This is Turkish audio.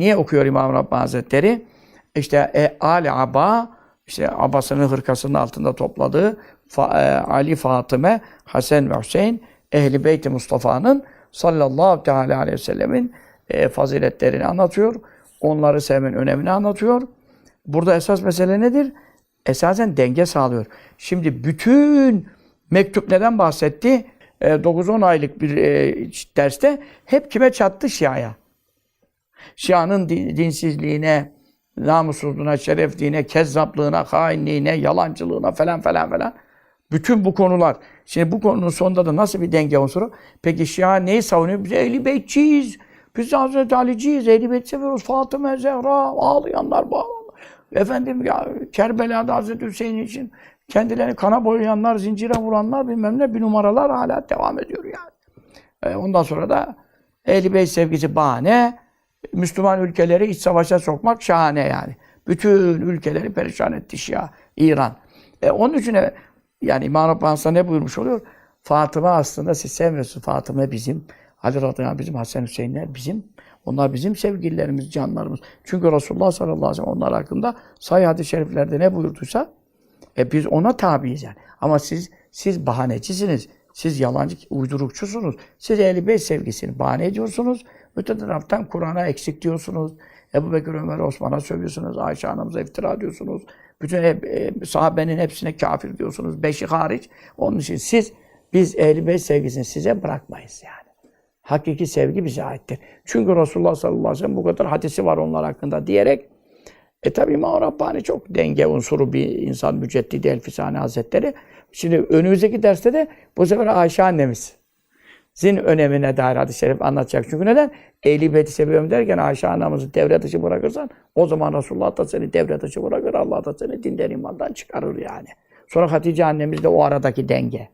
niye okuyor İmam Rabbani Hazretleri? İşte e, Ali Aba, işte abasının hırkasının altında topladığı Fa- e, Ali Fatıme, Hasan ve Hüseyin, Ehli Beyt-i Mustafa'nın sallallahu teala aleyhi ve sellemin e, faziletlerini anlatıyor. Onları sevmenin önemini anlatıyor. Burada esas mesele nedir? Esasen denge sağlıyor. Şimdi bütün mektup neden bahsetti? E, 9-10 aylık bir e, derste hep kime çattı? Şia'ya. Şia'nın din- dinsizliğine, namussuzluğuna, şerefliğine,kezzaplığına, hainliğine, yalancılığına falan falan falan. Bütün bu konular. Şimdi bu konunun sonunda da nasıl bir denge unsuru? Peki Şia neyi savunuyor? Biz Ehl-i Beytçiyiz. Biz de Hazreti Ali'ciyiz. Ehl-i Beyt seviyoruz. Fatıma, Zehra, ağlayanlar, bağlanlar. Efendim ya Kerbela'da Hazreti Hüseyin için kendilerini kana boyayanlar, zincire vuranlar bilmem ne bir numaralar hala devam ediyor yani. E, ondan sonra da Ehl-i Beyt sevgisi bahane, Müslüman ülkeleri iç savaşa sokmak şahane yani. Bütün ülkeleri perişan etti Şia, İran. E, onun için e, yani İmam Rabbani ne buyurmuş oluyor? Fatıma aslında siz sevmiyorsunuz. Fatıma bizim, Ali radıyallahu bizim, Hasan Hüseyinler bizim. Onlar bizim sevgililerimiz, canlarımız. Çünkü Resulullah sallallahu aleyhi ve sellem onlar hakkında sahih hadis-i şeriflerde ne buyurduysa e biz ona tabiiz yani. Ama siz siz bahanecisiniz. Siz yalancı, uydurukçusunuz. Siz Ehl-i Beyt sevgisini bahane ediyorsunuz. Öte taraftan Kur'an'a eksik diyorsunuz. Ebu Bekir, Ömer, Osman'a sövüyorsunuz. Ayşe anamıza iftira diyorsunuz. Bütün e, sahabenin hepsine kafir diyorsunuz. Beşi hariç. Onun için siz, biz Ehl-i Beyt sevgisini size bırakmayız yani. Hakiki sevgi bize aittir. Çünkü Resulullah sallallahu aleyhi ve sellem bu kadar hadisi var onlar hakkında diyerek e tabi İmam Rabbani çok denge unsuru bir insan Müceddidi Elfisani Hazretleri. Şimdi önümüzdeki derste de bu sefer Ayşe annemiz zin önemine dair hadis-i şerif anlatacak. Çünkü neden? Ehli beyti seviyorum derken Ayşe anamızı devre dışı bırakırsan o zaman Resulullah da seni devre dışı bırakır. Allah da seni dinden imandan çıkarır yani. Sonra Hatice annemiz de o aradaki denge.